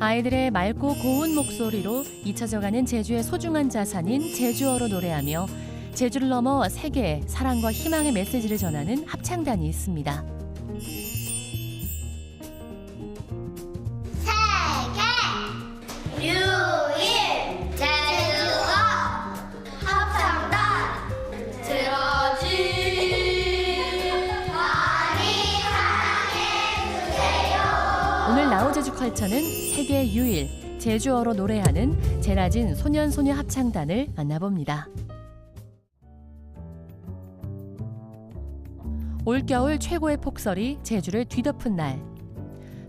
아이들의 맑고 고운 목소리로 잊혀져가는 제주의 소중한 자산인 제주어로 노래하며 제주를 넘어 세계에 사랑과 희망의 메시지를 전하는 합창단이 있습니다. 나우제주 컬처는 세계 유일 제주어로 노래하는 제라진 소년 소녀 합창단을 만나봅니다. 올겨울 최고의 폭설이 제주를 뒤덮은 날.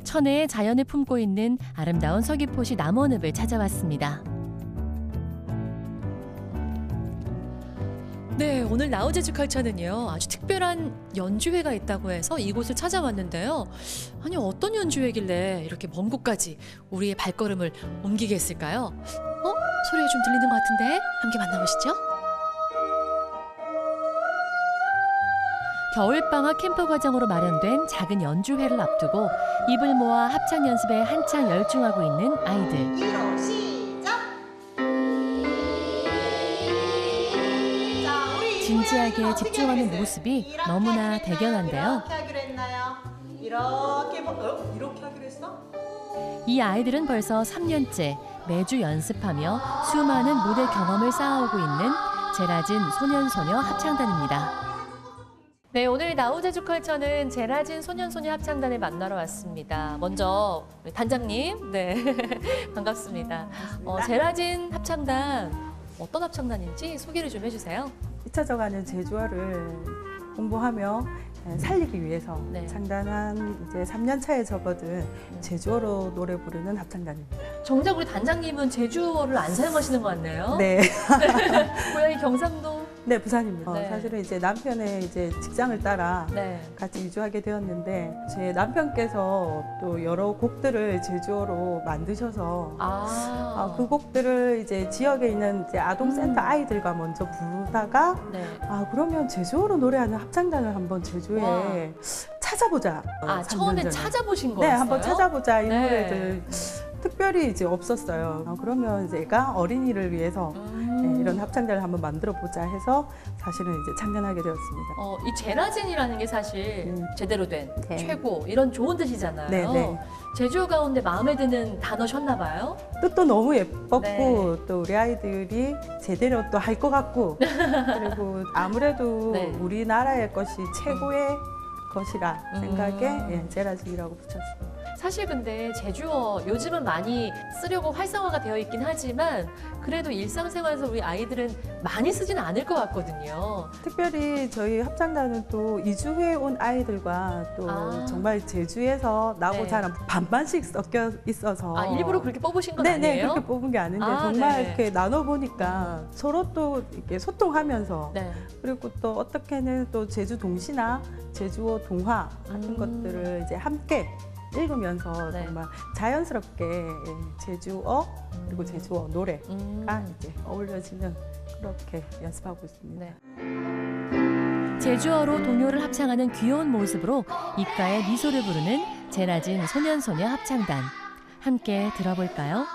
천혜의 자연을 품고 있는 아름다운 서귀포시 남원읍을 찾아왔습니다. 오늘 나우제주 컬처는요 아주 특별한 연주회가 있다고 해서 이곳을 찾아왔는데요. 아니 어떤 연주회길래 이렇게 먼 곳까지 우리의 발걸음을 옮기게 했을까요? 어? 소리가 좀 들리는 것 같은데 함께 만나보시죠. 겨울방학 캠프 과정으로 마련된 작은 연주회를 앞두고 입을 모아 합창 연습에 한창 열중하고 있는 아이들. 진지하게 집중하는? 모습이 너무나? 대견한데요. 이렇게 뭐, 어? 이렇게 하기로 했어? 이 아이들은 벌써 3년째 매주 연습하며 수많은 무대 경험을 쌓아오고 있는 제라진 소년소녀 합창단입니다. 네, 오늘 나우제주 컬처는 제라진 소년소녀 합창단을 만나러 왔습니다. 먼저 우리 단장님, 네 반갑습니다. 어, 제라진 합창단 어떤 합창단인지 소개를 좀 해주세요. 잊혀져가는 제주어를 공부하며 살리기 위해서 네. 창단한 이제 3년 차에 접어든 제주어로 노래 부르는 합창단입니다. 정작 우리 단장님은 제주어를 안 사용하시는 것 같네요. 네, 고향이 경상도. 네 부산입니다. 네. 사실은 이제 남편의 이제 직장을 따라 네. 같이 이주하게 되었는데 제 남편께서 또 여러 곡들을 제주어로 만드셔서 아, 아, 그 곡들을 이제 지역에 있는 이제 아동센터 음. 아이들과 먼저 부르다가 네. 아 그러면 제주어로 노래하는 합창단을 한번 제주에 와. 찾아보자. 아, 어, 처음에 3년 전에. 찾아보신 네, 거였어요? 한번 찾아보자 이 네. 노래들 특별히 이제 없었어요. 아, 그러면 제가 어린이를 위해서 음. 네, 이런 합창단을 한번 만들어 보자 해서 사실은 이제 참견하게 되었습니다. 어, 이 제라진이라는 게 사실 음. 제대로 된 네. 최고 이런 좋은 뜻이잖아요. 네, 네. 제주어 가운데 마음에 드는 단어셨나 봐요. 뜻도 너무 예뻤고 네. 또 우리 아이들이 제대로 또 할 것 같고 그리고 아무래도 네. 우리나라의 것이 최고의 것이라 음. 생각에 예, 제라진이라고 붙였습니다. 사실 근데 제주어 요즘은 많이 쓰려고 활성화가 되어 있긴 하지만 그래도 일상생활에서 우리 아이들은 많이 쓰지는 않을 것 같거든요. 특별히 저희 합창단은 또 이주해 온 아이들과 또 아. 정말 제주에서 나고 네. 자란 반반씩 섞여 있어서 아 일부러 그렇게 뽑으신 건 네네 아니에요? 그렇게 뽑은 게 아닌데 아, 정말 네. 이렇게 나눠 보니까 서로 또 이렇게 소통하면서 네. 그리고 또 어떻게는 또 제주 동시나 제주어 동화 같은 음. 것들을 이제 함께 읽으면서 네. 정말 자연스럽게 예, 제주어 그리고 제주어 노래가 음. 이제 어울려지는 그렇게 연습하고 있습니다. 네. 제주어로 동요를 합창하는 귀여운 모습으로 입가에 미소를 부르는 제라진 소년소녀 합창단. 함께 들어볼까요?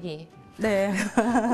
퍼플레기. 네.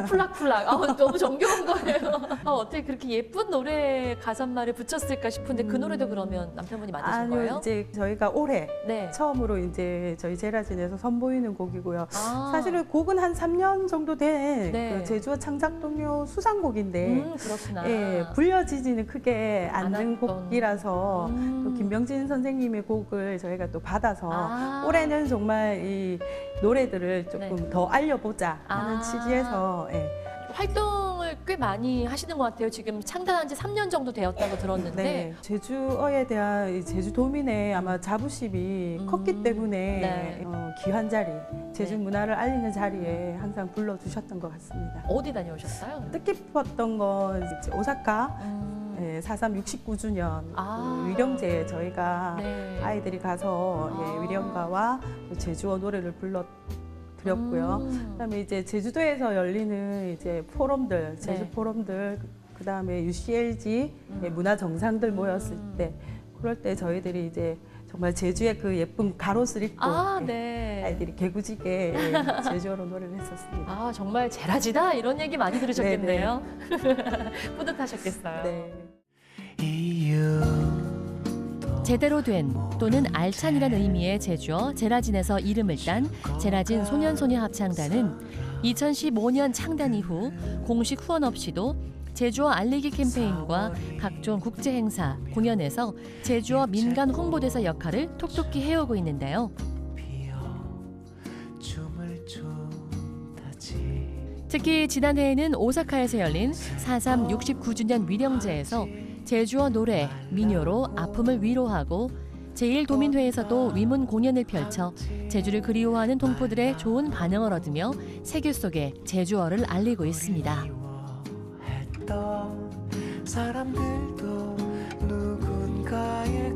풀락풀락. 아, 너무 정겨운 거예요. 아, 어떻게 그렇게 예쁜 노래 가사말을 붙였을까 싶은데 그 노래도 그러면 남편분이 만드신 아니요, 거예요? 이제 저희가 올해 네. 처음으로 이제 저희 제라진에서 선보이는 곡이고요. 아, 사실은 곡은 한 3년 정도 된 네. 그 제주어 창작동요 수상곡인데 음, 그렇구나. 예, 불려지지는 크게 않는. 곡이라서 음. 또 김병진 선생님의 곡을 저희가 또 받아서 아. 올해는 정말 이 노래들을 조금 네. 더 알려보자 하는 아. 취지에서 예. 활동을 꽤 많이 하시는 것 같아요. 지금 창단한 지 3년 정도 되었다고 들었는데. 네, 제주어에 대한 이 제주도민의 아마 자부심이 음. 컸기 때문에 네. 어, 귀한 자리, 제주 네. 문화를 알리는 자리에 항상 불러주셨던 것 같습니다. 어디 다녀오셨어요? 뜻깊었던 건 이제 오사카 음. 예, 4.3 69주년 아. 그 위령제에 저희가 네. 아이들이 가서 아. 예, 위령가와 또 제주어 노래를 불러 드렸고요. 음. 그다음에 이제 제주도에서 열리는 이제 포럼들, 제주 네. 포럼들, 그다음에 UCLG 음. 예, 문화 정상들 모였을 음. 때 그럴 때 저희들이 이제 정말 제주의 그 예쁜 가옷을 입고 아, 예, 네. 아이들이 개구지게 예, 제주어로 노래를 했었습니다. 아, 정말 제라지다 이런 얘기 많이 들으셨겠네요. 뿌듯하셨겠어요. 네. 제대로 된 또는 알찬이란 의미의 제주어 제라진에서 이름을 딴 제라진 소년소녀 합창단은 2015년 창단 이후 공식 후원 없이도 제주어 알리기 캠페인과 각종 국제 행사, 공연에서 제주어 민간 홍보대사 역할을 톡톡히 해오고 있는데요. 특히 지난해에는 오사카에서 열린 4.3 69주년 위령제에서 제주어 노래, 민요로 아픔을 위로하고 제1도민회에서도 위문 공연을 펼쳐 제주를 그리워하는 동포들의 좋은 반응을 얻으며 세계 속에 제주어를 알리고 있습니다. 사람들도 누군가의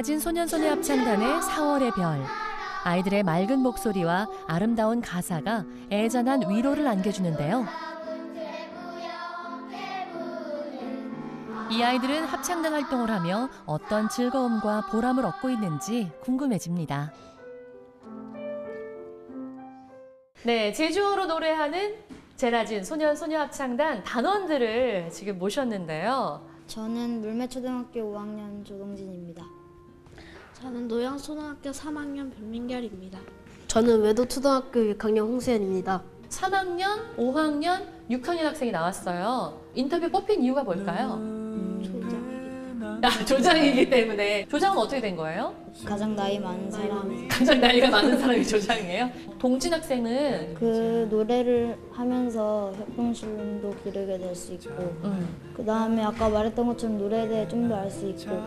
제라진 소년소녀 합창단의 4월의 별. 아이들의 맑은 목소리와 아름다운 가사가 애잔한 위로를 안겨주는데요. 이 아이들은 합창단 활동을 하며 어떤 즐거움과 보람을 얻고 있는지 궁금해집니다. 네, 제주어로 노래하는 제라진 소년 소녀 합창단 단원들을 지금 모셨는데요. 저는 물매초등학교 5학년 조동진입니다. 저는 노양초등학교 3학년 변민결입니다. 저는 외도초등학교 6학년 홍수연입니다. 3학년, 5학년, 6학년 학생이 나왔어요. 인터뷰 뽑힌 이유가 뭘까요? 음, 아, 조장이기 때문에. 조장은 어떻게 된 거예요? 가장 나이 많은 사람. 가장 나이가 많은 사람이 조장이에요? 동진 학생은 그 노래를 하면서 협동심도 기르게 될 수 있고 음, 그 다음에 아까 말했던 것처럼 노래에 대해 좀 더 알 수 있고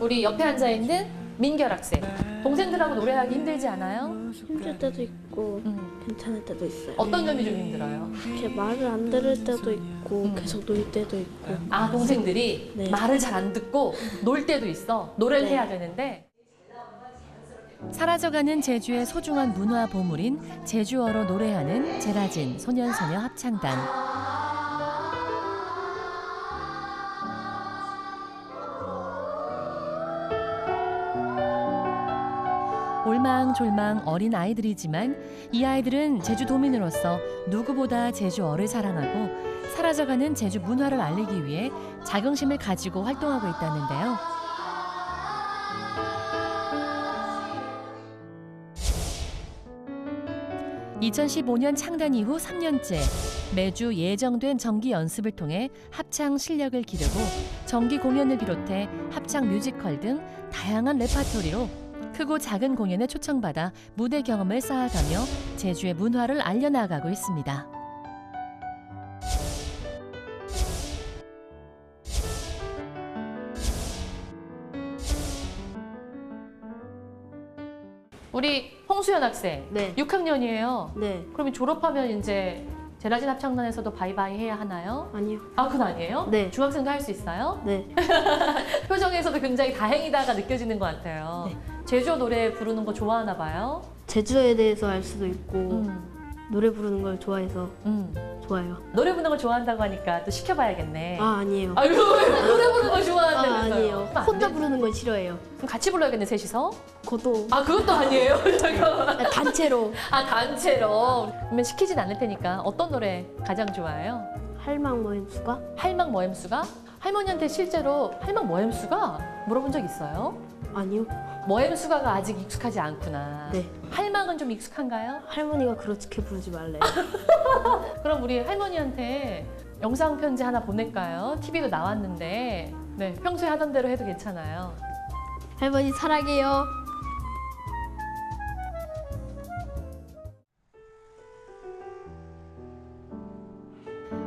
우리 옆에 앉아 있는 민결 학생. 동생들하고 노래하기 힘들지 않아요? 힘들 때도 있고 음, 괜찮을 때도 있어요. 어떤 점이 좀 힘들어요? 이렇게 말을 안 들을 때도 있고 음. 계속 놀 때도 있고 아 동생들이 네. 말을 잘 안 듣고 놀 때도 있어. 노래를 네. 해야 되는데 사라져가는 제주의 소중한 문화 보물인 제주어로 노래하는 제라진 소년소녀 합창단. 올망졸망 어린 아이들이지만 이 아이들은 제주 도민으로서 누구보다 제주어를 사랑하고 사라져가는 제주 문화를 알리기 위해 자긍심을 가지고 활동하고 있다는데요. (2015년) 창단 이후 (3년째) 매주 예정된 정기 연습을 통해 합창 실력을 기르고 정기 공연을 비롯해 합창 뮤지컬 등 다양한 레파토리로 크고 작은 공연에 초청받아 무대 경험을 쌓아가며 제주의 문화를 알려나가고 있습니다. 우리 홍수연 학생 네. 6학년이에요. 네. 그러면 졸업하면 이제 제라진 합창단에서도 바이바이 해야 하나요? 아니요. 아, 그건 아니에요? 네. 중학생도 할 수 있어요? 네. 표정에서도 굉장히 다행이다가 느껴지는 것 같아요. 네. 제주어 노래 부르는 거 좋아하나 봐요. 제주도에 대해서 알 수도 있고 음, 노래 부르는 걸 좋아해서 음. 좋아요. 노래 부르는 걸 좋아한다고 하니까 또 시켜봐야겠네. 아 아니에요. 아이고 노래 부르는 걸 아, 좋아한다면서요? 아니에요. 그럼 안 혼자 돼? 부르는 건 싫어해요. 그럼 같이 불러야겠네 셋이서. 그것도 아 그것도 아니에요. 잠깐만. 단체로 아 단체로. 그러면 시키진 않을 테니까 어떤 노래 가장 좋아해요? 할망 모임수가 할망 모햄수가? 할머니한테 실제로 할망 모햄수가 물어본 적 있어요? 아니요. 모햄수가가 아직 익숙하지 않구나. 네. 할망은 좀 익숙한가요? 할머니가 그렇게 부르지 말래요. 그럼 우리 할머니한테 영상 편지 하나 보낼까요? TV도 나왔는데 네 평소에 하던 대로 해도 괜찮아요. 할머니 사랑해요.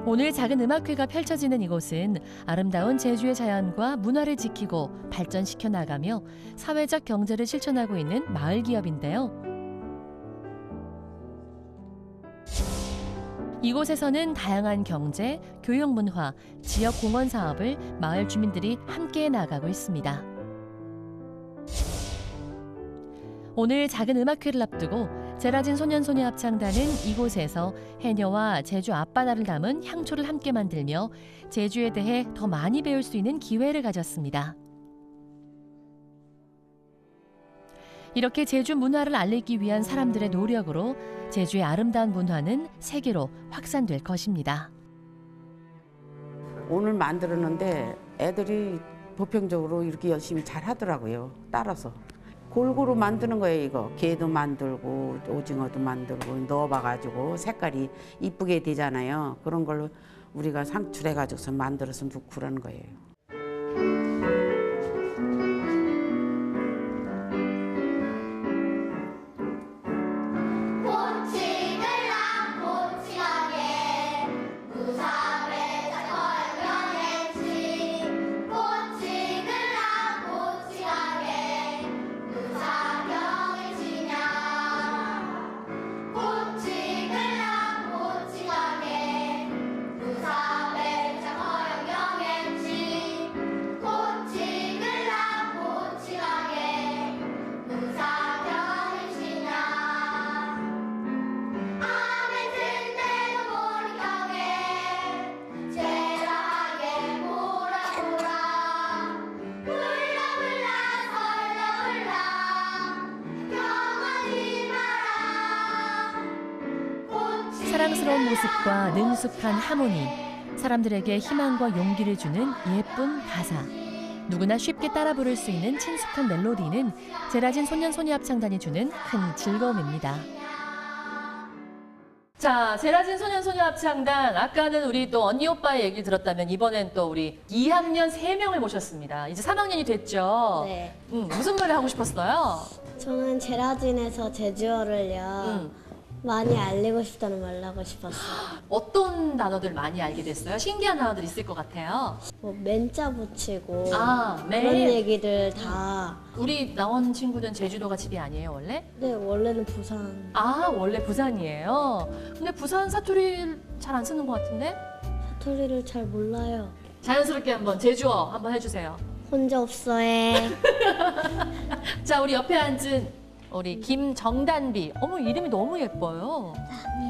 오늘 작은 음악회가 펼쳐지는 이곳은 아름다운 제주의 자연과 문화를 지키고 발전시켜 나가며 사회적 경제를 실천하고 있는 마을 기업인데요. 이곳에서는 다양한 경제, 교육 문화, 지역 공헌 사업을 마을 주민들이 함께 나가고 있습니다. 오늘 작은 음악회를 앞두고 제라진 소년소녀 합창단은 이곳에서 해녀와 제주 앞바다를 담은 향초를 함께 만들며 제주에 대해 더 많이 배울 수 있는 기회를 가졌습니다. 이렇게 제주 문화를 알리기 위한 사람들의 노력으로 제주의 아름다운 문화는 세계로 확산될 것입니다. 오늘 만들었는데 애들이 보편적으로 이렇게 열심히 잘 하더라고요. 따라서. 골고루 만드는 거예요, 이거. 게도 만들고, 오징어도 만들고, 넣어봐가지고 색깔이 이쁘게 되잖아요. 그런 걸로 우리가 상출해가지고서 만들어서 놓고 그러는 거예요. 사랑스러운 모습과 능숙한 하모니, 사람들에게 희망과 용기를 주는 예쁜 가사. 누구나 쉽게 따라 부를 수 있는 친숙한 멜로디는 제라진 소년소녀 합창단이 주는 큰 즐거움입니다. 자, 제라진 소년소녀 합창단. 아까는 우리 또 언니 오빠의 얘기를 들었다면 이번엔 또 우리 2학년 3명을 모셨습니다. 이제 3학년이 됐죠? 네. 음, 무슨 노래 하고 싶었어요? 저는 제라진에서 제주어를요 음. 많이 알리고 싶다는 말 하고 싶었어요. 어떤 단어들 많이 알게 됐어요? 신기한 단어들 있을 것 같아요. 뭐 맨자 붙이고 아, 그런 네. 얘기들 다. 우리 나온 친구는 제주도가 집이 아니에요, 원래? 네 원래는 부산 아, 원래 부산이에요. 근데 부산 사투리 잘 안 쓰는 것 같은데? 사투리를 잘 몰라요. 자연스럽게 한번 제주어 한번 해주세요. 혼자 없어해. 자, 우리 옆에 앉은 우리 김정단비. 어머, 이름이 너무 예뻐요.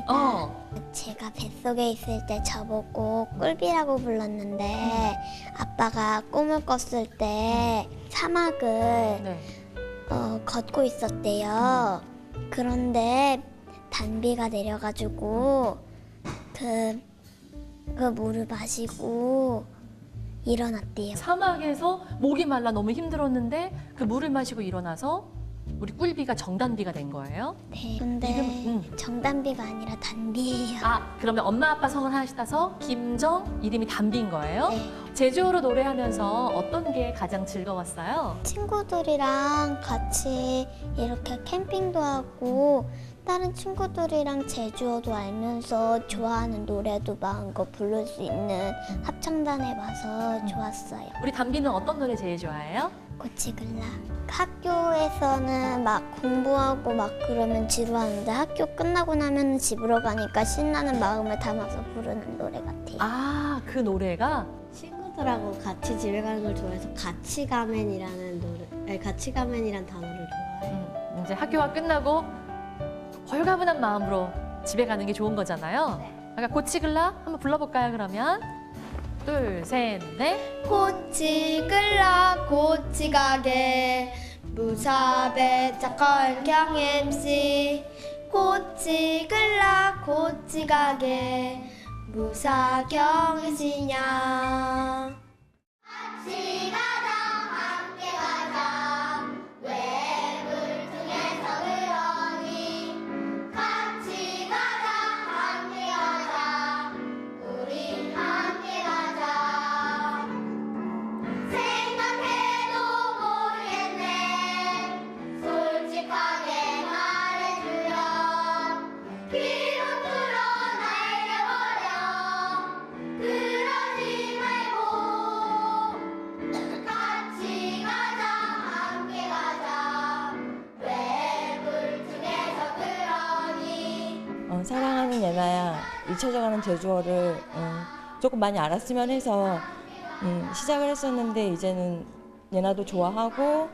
어. 제가 뱃속에 있을 때 저보고 꿀비라고 불렀는데 아빠가 꿈을 꿨을 때 사막을 네. 어, 걷고 있었대요. 그런데 단비가 내려가지고 그, 그 물을 마시고 일어났대요. 사막에서 목이 말라 너무 힘들었는데 그 물을 마시고 일어나서 우리 꿀비가 정단비가 된 거예요. 네. 근데 이름, 음. 정단비가 아니라 단비예요. 아, 그러면 엄마 아빠 성을 하시다서 김정 이름이 단비인 거예요? 네. 제주어로 노래하면서 어떤 게 가장 즐거웠어요? 친구들이랑 같이 이렇게 캠핑도 하고 다른 친구들이랑 제주어도 알면서 좋아하는 노래도 마음껏 부를 수 있는 합창단에 와서 좋았어요. 우리 담비는 어떤 노래 제일 좋아해요? 고치글라. 학교에서는 막 공부하고 막 그러면 지루하는데 학교 끝나고 나면 집으로 가니까 신나는 마음을 담아서 부르는 노래 같아요. 아, 그 노래가 친구들하고 같이 집에 가는 걸 좋아해서 같이 가면이라는 노래, 아니, 같이 가면이란 단어를 좋아해요. 음, 이제 학교가 끝나고 홀가분한 마음으로 집에 가는 게 좋은 거잖아요. 아까 고치글라 한번 불러볼까요, 그러면? 둘, 셋, 넷. 고치 글라 고치 가게. 무사배 착한 경MC 고치 글라 고치 가게. 무사경시냐 잊혀져가는 제주어를 어, 조금 많이 알았으면 해서 음, 시작을 했었는데 이제는 예나도 좋아하고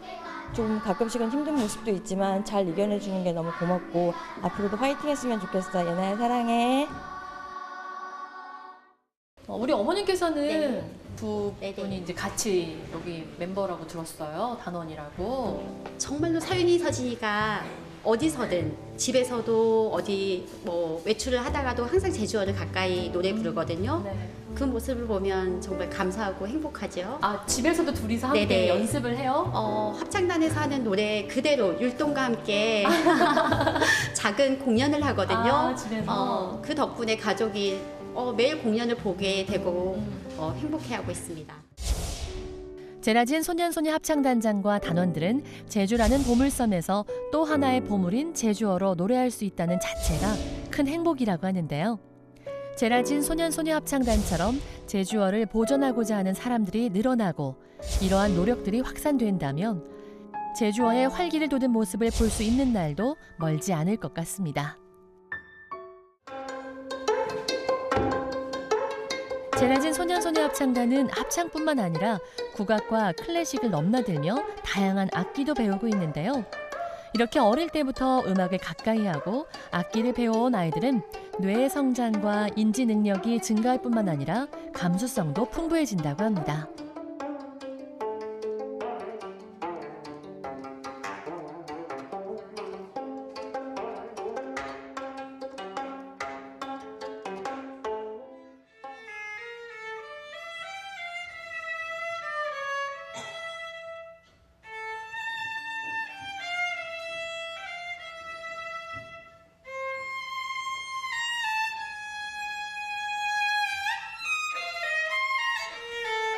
좀 가끔씩은 힘든 모습도 있지만 잘 이겨내 주는 게 너무 고맙고 앞으로도 화이팅 했으면 좋겠어 예나야 사랑해 어, 우리 어머님께서는 네. 두 네, 네. 분이 이제 같이 여기 멤버라고 들었어요. 단원이라고. 정말로 사윤이 서진이가 어디서든 집에서도 어디 뭐 외출을 하다가도 항상 제주어를 가까이 노래 부르거든요. 네. 그 모습을 보면 정말 감사하고 행복하죠. 아, 집에서도 둘이서 함께 네네. 연습을 해요? 어, 합창단에서 하는 노래 그대로 율동과 함께 작은 공연을 하거든요. 아, 집에서? 어, 그 덕분에 가족이 어, 매일 공연을 보게 되고 음. 어, 행복해하고 있습니다. 제라진 소년소녀 합창단장과 단원들은 제주라는 보물섬에서 또 하나의 보물인 제주어로 노래할 수 있다는 자체가 큰 행복이라고 하는데요. 제라진 소년소녀 합창단처럼 제주어를 보존하고자 하는 사람들이 늘어나고 이러한 노력들이 확산된다면 제주어의 활기를 돋은 모습을 볼 수 있는 날도 멀지 않을 것 같습니다. 제라진 소년소녀 합창단은 합창뿐만 아니라 국악과 클래식을 넘나들며 다양한 악기도 배우고 있는데요. 이렇게 어릴 때부터 음악을 가까이 하고 악기를 배워온 아이들은 뇌의 성장과 인지 능력이 증가할 뿐만 아니라 감수성도 풍부해진다고 합니다.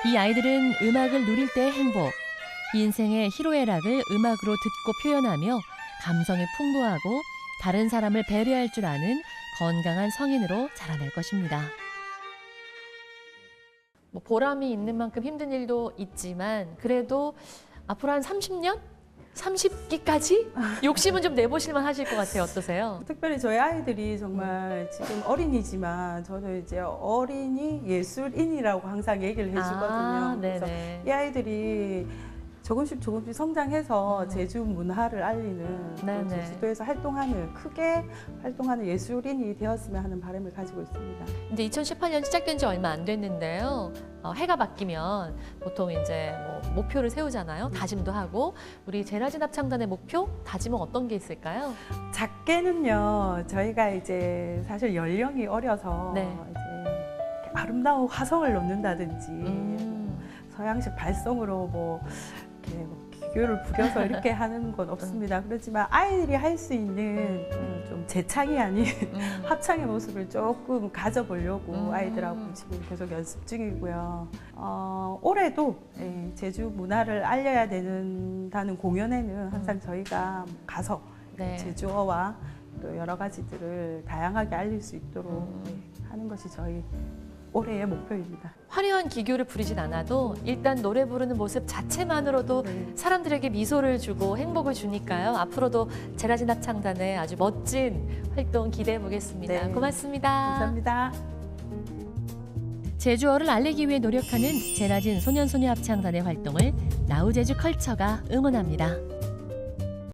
이 아이들은 음악을 누릴 때의 행복, 인생의 희로애락을 음악으로 듣고 표현하며 감성이 풍부하고 다른 사람을 배려할 줄 아는 건강한 성인으로 자라날 것입니다. 뭐 보람이 있는 만큼 힘든 일도 있지만 그래도 앞으로 한 30년? 30기까지 욕심은 좀 내보실만 하실 것 같아요. 어떠세요? 특별히 저희 아이들이 정말 지금 어린이지만 저는 이제 어린이 예술인이라고 항상 얘기를 해주거든요. 아, 그래서. 이 아이들이 조금씩 조금씩 성장해서 음. 제주 문화를 알리는 또 네네. 제주도에서 활동하는 크게 활동하는 예술인이 되었으면 하는 바람을 가지고 있습니다. 이제 2018년 시작된 지 얼마 안 됐는데요. 어, 해가 바뀌면 보통 이제 뭐 목표를 세우잖아요. 다짐도 하고 우리 제라진 합창단의 목표 다짐은 어떤 게 있을까요? 작게는요 저희가 이제 사실 연령이 어려서 네. 이제 아름다운 화성을 놓는다든지 음. 서양식 발성으로 뭐 이렇게 뭐 기교를 부려서 이렇게 하는 건 없습니다. 그렇지만 아이들이 할 수 있는 음, 좀 재창이 아닌 음. 합창의 모습을 조금 가져보려고 음. 아이들하고 지금 계속 연습 중이고요. 어, 올해도 예, 제주 문화를 알려야 된다는 공연에는 항상 저희가 가서 네. 제주어와 또 여러 가지들을 다양하게 알릴 수 있도록 음. 네, 하는 것이 저희 올해의 목표입니다. 화려한 기교를 부리진 않아도 일단 노래 부르는 모습 자체만으로도 네. 사람들에게 미소를 주고 행복을 주니까요. 앞으로도 제라진 합창단의 아주 멋진 활동 기대해 보겠습니다. 네. 고맙습니다. 감사합니다. 제주어를 알리기 위해 노력하는 제라진 소년소녀 합창단의 활동을 나우제주 컬처가 응원합니다.